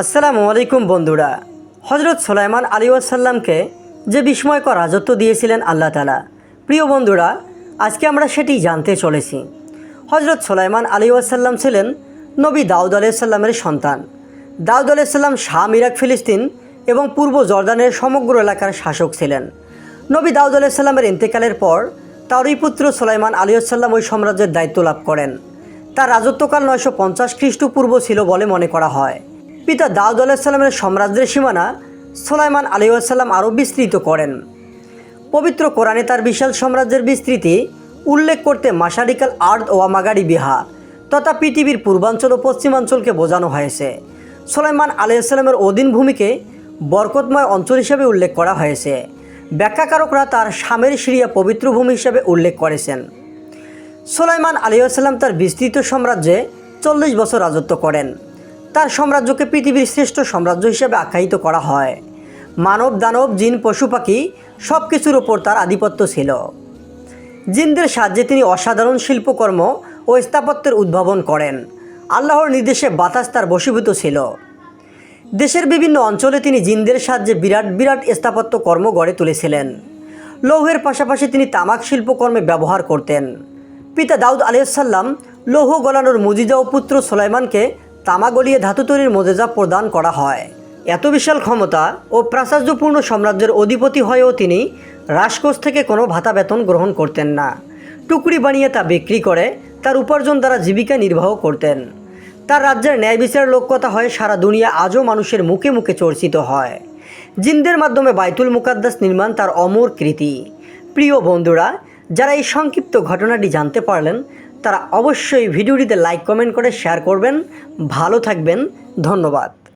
আসসালামু আলাইকুম বন্ধুরা। হজরত সোলাইমান আলী ওয়াসাল্লামকে যে বিস্ময়কর রাজত্ব দিয়েছিলেন আল্লাহ তালা প্রিয় বন্ধুরা, আজকে আমরা সেটি জানতে চলেছি। হজরত সোলাইমান আলী ওয়াসাল্লাম ছিলেন নবী দাউদ আলাইসাল্লামের সন্তান। দাউদ আলাইসাল্লাম শাম, ইরাক, ফিলিস্তিন এবং পূর্ব জর্দানের সমগ্র এলাকার শাসক ছিলেন। নবী দাউদ আলাইসাল্লামের ইন্তেকালের পর তারই পুত্র সোলাইমান আলী আসাল্লাম ওই সাম্রাজ্যের দায়িত্ব লাভ করেন। তার রাজত্বকাল নয়শো পঞ্চাশ খ্রিস্টপূর্ব ছিল বলে মনে করা হয়। পিতা দাউদ আলাহিসাল্লামের সাম্রাজ্যের সীমানা সোলাইমান আলী আসাল্লাম আরও বিস্তৃত করেন। পবিত্র কোরআনে তার বিশাল সাম্রাজ্যের বিস্তৃতি উল্লেখ করতে মাসারিকাল আর্থ ও মাগারি বিহা তথা পৃথিবীর পূর্বাঞ্চল ও পশ্চিমাঞ্চলকে বোঝানো হয়েছে। সোলাইমান আলাইসাল্লামের অধীন ভূমিকে বরকতময় অঞ্চল হিসেবে উল্লেখ করা হয়েছে। ব্যাখ্যাকারকরা তার স্বামের সিরিয়া পবিত্র ভূমি হিসেবে উল্লেখ করেছেন। সোলাইমান আলিয়াল্লাম তার বিস্তৃত সাম্রাজ্যে চল্লিশ বছর রাজত্ব করেন। তার সাম্রাজ্যকে পৃথিবীর শ্রেষ্ঠ সাম্রাজ্য হিসেবে আখ্যায়িত করা হয়। মানব, দানব, জিন, পশু, পাখি সব কিছুর ওপর তার আধিপত্য ছিল। জিনদের সাহায্যে তিনি অসাধারণ শিল্পকর্ম ও স্থাপত্যের উদ্ভাবন করেন। আল্লাহর নির্দেশে বাতাস তার বশীভূত ছিল। দেশের বিভিন্ন অঞ্চলে তিনি জিনদের সাহায্যে বিরাট বিরাট স্থাপত্য কর্ম গড়ে তুলেছিলেন। লৌহের পাশাপাশি তিনি তামাক শিল্পকর্মে ব্যবহার করতেন। পিতা দাউদ আলিয়াল্লাম লৌহ গলানোর মুজিজা ও পুত্র সোলাইমানকে তামা গলিয়ে ধাতু তৈরির মোজেজা প্রদান করা হয়। এত বিশাল ক্ষমতা ও প্রাচার্যপূর্ণ সাম্রাজ্যের অধিপতি হয়েও তিনি রাজকোষ থেকে কোনো ভাতা বেতন গ্রহণ করতেন না। টুকরি বানিয়ে তা বিক্রি করে তার উপার্জন দ্বারা জীবিকা নির্বাহ করতেন। তার রাজ্যের ন্যায় বিচারের লোককথা হয়ে সারা দুনিয়া আজও মানুষের মুখে মুখে চর্চিত হয়। জিনদের মাধ্যমে বাইতুল মুকাদ্দাস নির্মাণ তার অমর কৃতি। প্রিয় বন্ধুরা, যারা এই সংক্ষিপ্ত ঘটনাটি জানতে পারলেন তারা অবশ্যই ভিডিওটিতে লাইক কমেন্ট করে শেয়ার করবেন। ভালো থাকবেন। ধন্যবাদ।